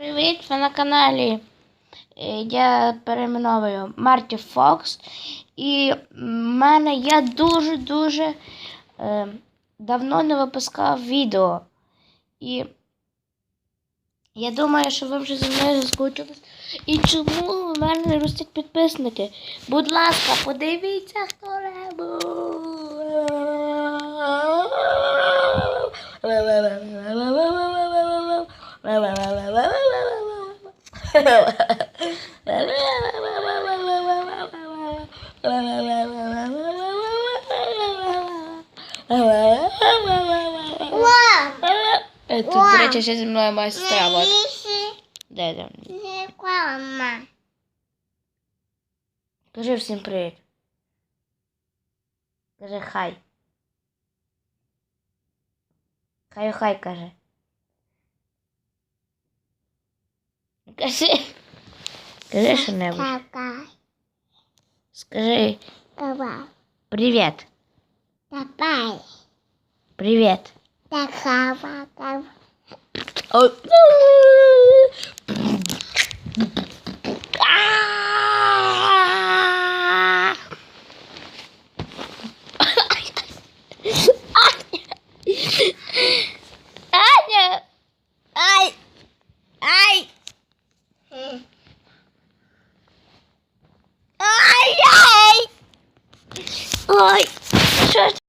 Привіт, ви на каналі. е, Я перейменовую Марті Фокс. І в мене я дуже-дуже е, давно не випускав відео. І я думаю, що ви вже зі мною заскучились. І чому в мене не ростуть підписники? Будь ласка, подивіться Е, Тут, до речі, ще зі мною моя сестра. от. Де там? Мама. Кажи всім привіт. Кажи хай. Хай хай Кажи. Скажи что-нибудь. Скажи Давай. Привет. Давай. Ay. Şöyle.